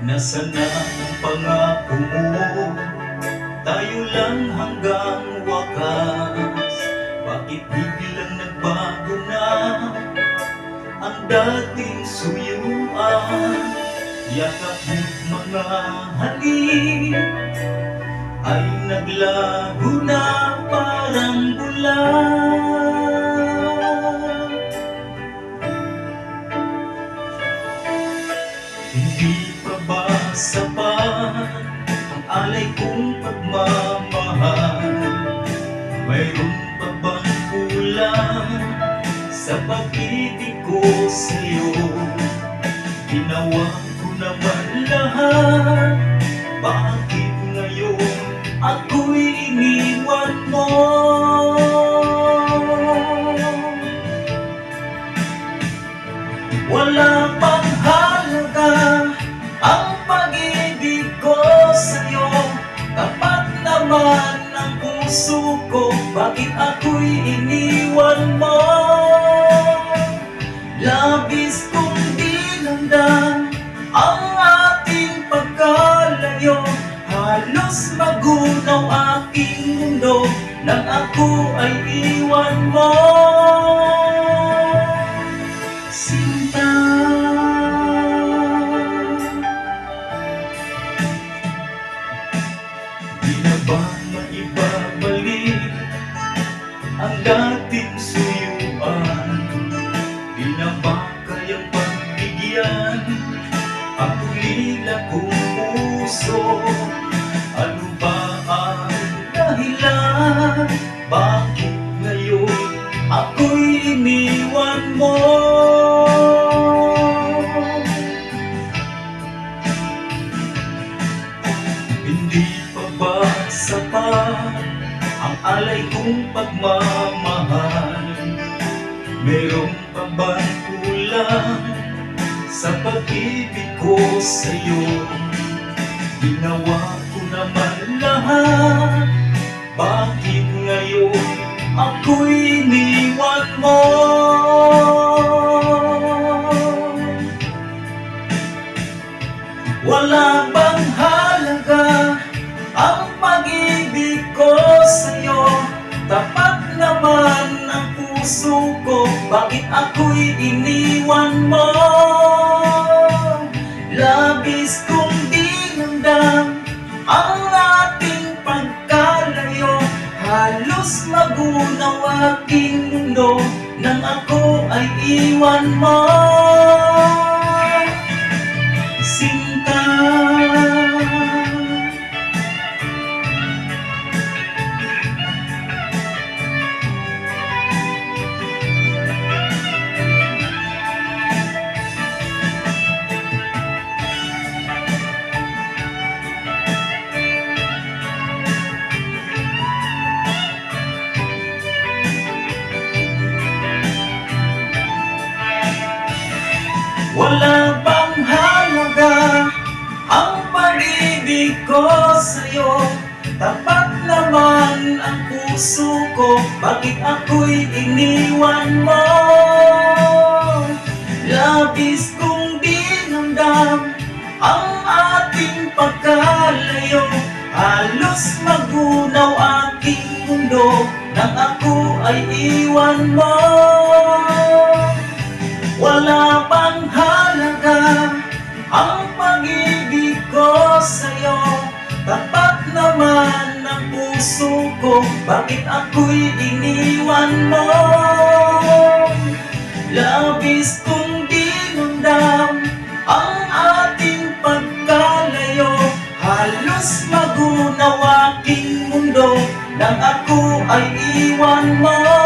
Nasaan na ang pangako mo? Tayo lang hanggang wakas. Bakit biglang nagbago na Ang dating suyuan. Yakap mga halik Ay naglaho na parang bulan Hindi sapat ang alay kong pagmamahal? Mayroon pa bang kulang sa pag-ibig ko sa'yo? Ginawa ko naman lahat Bakit ngayon ako'y iniwan mo? Puso ko Bakit ako'y iniwan mo? Labis kong dinamdam ang ating pagkalayo. Halos magunaw aking mundo Nang ako ay iwan mo. Sinta. Di ang alay kong pagmamahal? Meron pa bang kulang sa pag-ibig ko sa'yo? Ginawa ko naman lahat Bakit ngayon ako'y iniwan mo? Pag-ibig ko sa'yo? Tapat naman ang puso ko Bakit ako'y iniwan mo? Labis kong dinamdam ang ating pagkalayo Halos magunaw aking mundo Nang ako ay iwan mo Sinta puso ko Bakit ako'y iniwan mo? Labis kong dinamdam ang ating pagkalayo. Halos magunaw aking mundo Nang ako ay iwan mo. Wala bang halaga ang pag-ibig ko sa'yo. Tapat naman ang puso ko Bakit ako'y iniwan mo? Labis kong dinamdam ang ating pagkalayo Halos magunaw aking mundo Nang ako ay iwan mo